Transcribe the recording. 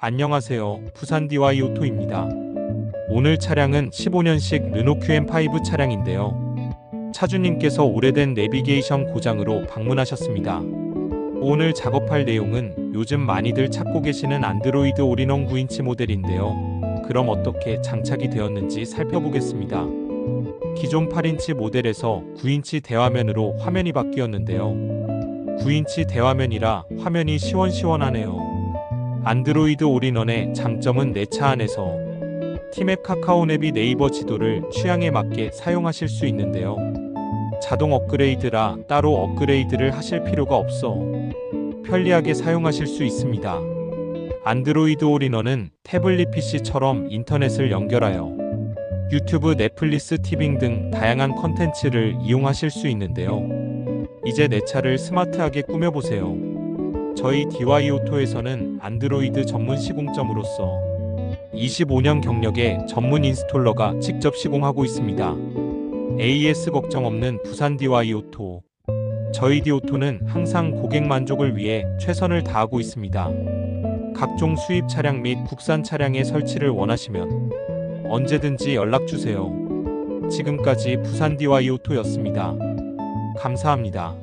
안녕하세요. 부산 DY 오토입니다. 오늘 차량은 15년식 르노 QM5 차량인데요. 차주님께서 오래된 내비게이션 고장으로 방문하셨습니다. 오늘 작업할 내용은 요즘 많이들 찾고 계시는 안드로이드 올인원 9인치 모델인데요. 그럼 어떻게 장착이 되었는지 살펴보겠습니다. 기존 8인치 모델에서 9인치 대화면으로 화면이 바뀌었는데요. 9인치 대화면이라 화면이 시원시원하네요. 안드로이드 올인원의 장점은 내 차 안에서 티맵 카카오 앱이 네이버 지도를 취향에 맞게 사용하실 수 있는데요. 자동 업그레이드라 따로 업그레이드를 하실 필요가 없어 편리하게 사용하실 수 있습니다. 안드로이드 올인원은 태블릿 PC처럼 인터넷을 연결하여 유튜브, 넷플릭스, 티빙 등 다양한 컨텐츠를 이용하실 수 있는데요. 이제 내 차를 스마트하게 꾸며보세요. 저희 DY 오토에서는 안드로이드 전문 시공점으로서 25년 경력의 전문 인스톨러가 직접 시공하고 있습니다. AS 걱정 없는 부산 DY 오토. 저희 디오토는 항상 고객 만족을 위해 최선을 다하고 있습니다. 각종 수입 차량 및 국산 차량의 설치를 원하시면 언제든지 연락 주세요. 지금까지 부산 DY 오토였습니다. 감사합니다.